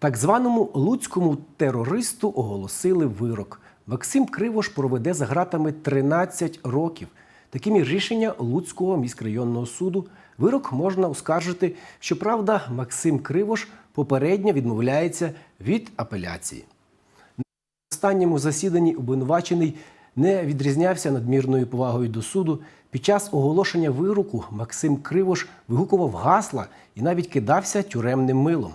Так званому луцькому терористу оголосили вирок. Максим Кривош проведе за ґратами 13 років. Таким є рішення Луцького міськрайонного суду. Вирок можна оскаржити. Щоправда, Максим Кривош попередньо відмовляється від апеляції. На останньому засіданні обвинувачений не відрізнявся надмірною повагою до суду. Під час оголошення вироку Максим Кривош вигукував гасла і навіть кидався тюремним милом.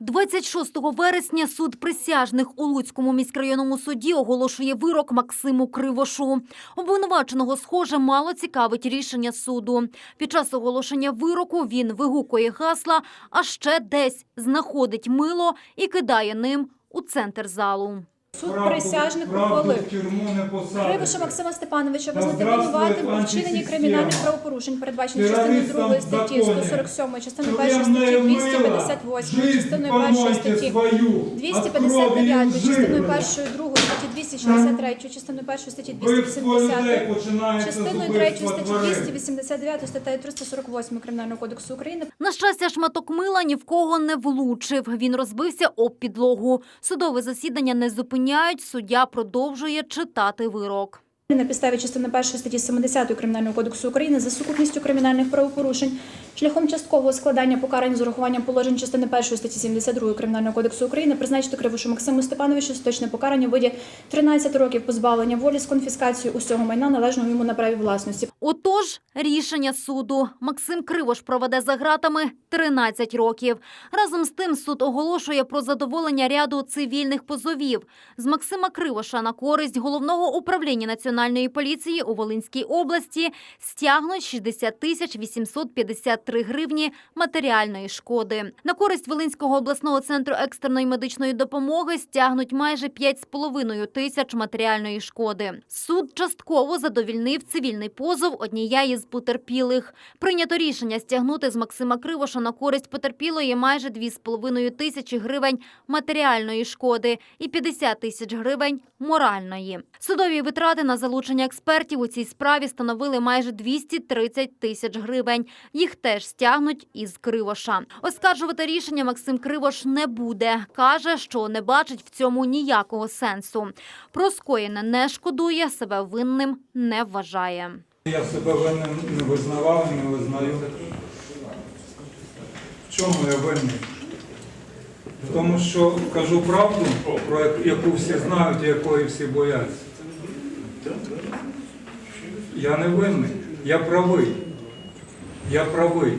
26 вересня суд присяжних у Луцькому міськрайонному суді оголошує вирок Максиму Кривошу. Обвинуваченого, схоже, мало цікавить рішення суду. Під час оголошення вироку він вигукує гасла, а ще десь знаходить мило і кидає ним у центр залу. Суд Правду- присяжних ухвалив. Кривиша Максима Степановича визнати винуватим у вчиненні кримінальних правопорушень, передбачених частиною Террористам 2 статті в законі. 147, частиною 1 Тюремное статті мыло. 258, частиною 1 статті свою. 259, От частиною жирної. 1 2 статті 263, частиною 1 статті Вбивство людей 270, починається з частиною 3 вбивства статті тварин. 289, статтею 348 Кримінального кодексу України На щастя, шматок мила ні в кого не влучив. Він розбився об підлогу. Судове засідання не зупиняють. Суддя продовжує читати вирок. на підставі частини 1 статті 70 Кримінального кодексу України за сукупністю кримінальних правопорушень шляхом часткового складання покарань з урахуванням положень частини 1 статті 72 Кримінального кодексу України призначити Кривошу Максиму Степановичу остаточне покарання в виді 13 років позбавлення волі з конфіскацією усього майна належного йому на праві власності. Отож, рішення суду. Максим Кривош проведе за ґратами 13 років. Разом з тим суд оголошує про задоволення ряду цивільних позовів. З Максима Кривоша на користь головного управління національної поліції у Волинській області стягнуть 60 тисяч 853 гривні матеріальної шкоди. На користь Волинського обласного центру екстреної медичної допомоги стягнуть майже 5,5 тисяч матеріальної шкоди. Суд частково задовільнив цивільний позов однієї з потерпілих. Прийнято рішення стягнути з Максима Кривоша на користь потерпілої майже 2,5 тисячі гривень матеріальної шкоди і 50 тисяч гривень моральної. Судові витрати на залучення експертів у цій справі становили майже 230 тисяч гривень. Їх теж стягнуть із Кривоша. Оскаржувати рішення Максим Кривош не буде. Каже, що не бачить в цьому ніякого сенсу. Про скоєне не шкодує, себе винним не вважає. Я себе винним не визнавав не визнаю. В чому я винний? Тому, що кажу правду, про яку всі знають і якої всі бояться. Я не винний, я правий. Я правий.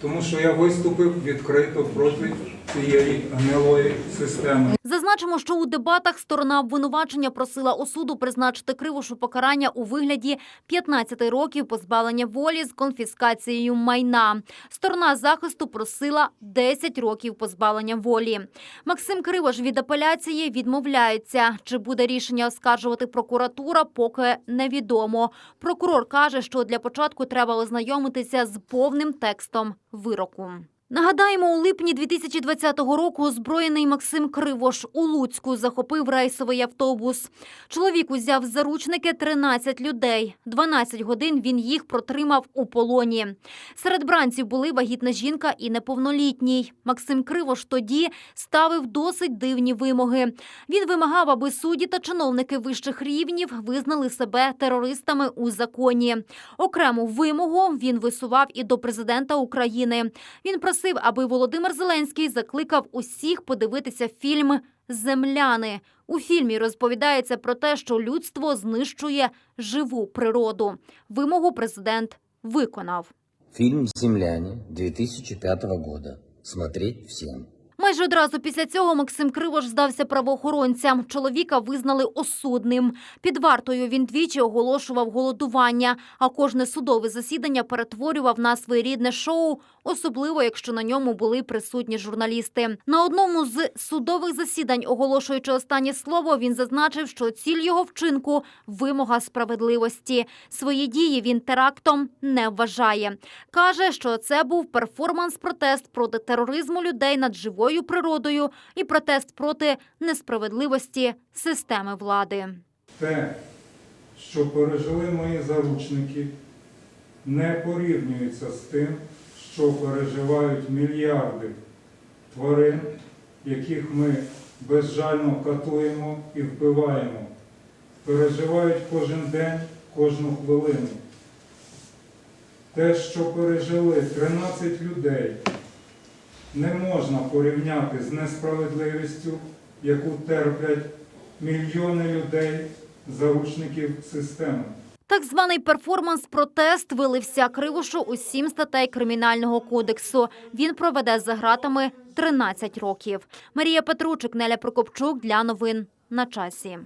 Тому що я виступив відкрито проти цієї гнилої системи. Зазначимо, що у дебатах сторона обвинувачення просила у суду призначити Кривошу покарання у вигляді 15 років позбавлення волі з конфіскацією майна. Сторона захисту просила 10 років позбавлення волі. Максим Кривош від апеляції відмовляється. Чи буде рішення оскаржувати прокуратура, поки невідомо. Прокурор каже, що для початку треба ознайомитися з повним текстом вироку. Нагадаємо, у липні 2020 року озброєний Максим Кривош у Луцьку захопив рейсовий автобус. Чоловік узяв заручники 13 людей. 12 годин він їх протримав у полоні. Серед бранців були вагітна жінка і неповнолітній. Максим Кривош тоді ставив досить дивні вимоги. Він вимагав, аби судді та чиновники вищих рівнів визнали себе терористами у законі. Окрему вимогу він висував і до президента України. Він просив, аби Володимир Зеленський закликав усіх подивитися фільм Земляни. У фільмі розповідається про те, що людство знищує живу природу. Вимогу президент виконав. Фільм Земляни 2005 року. Смотреть всем. Майже одразу після цього Максим Кривош здався правоохоронцям. Чоловіка визнали осудним. Під вартою він двічі оголошував голодування, а кожне судове засідання перетворював на своєрідне шоу, особливо якщо на ньому були присутні журналісти. На одному з судових засідань, оголошуючи останнє слово, він зазначив, що ціль його вчинку вимога справедливості. Свої дії він терактом не вважає. Каже, що це був перформанс-протест проти тероризму людей над живою природою і протест проти несправедливості системи влади. Те, що пережили мої заручники, не порівнюється з тим, що переживають мільярди тварин, яких ми безжально катуємо і вбиваємо, переживають кожен день, кожну хвилину. Те, що пережили 13 людей, не можна порівняти з несправедливістю, яку терплять мільйони людей, заручників системи. Так званий перформанс-протест вилився кривошу у сім статей Кримінального кодексу. Він проведе за гратами 13 років. Марія Петручик, Неля Прокопчук для новин на часі.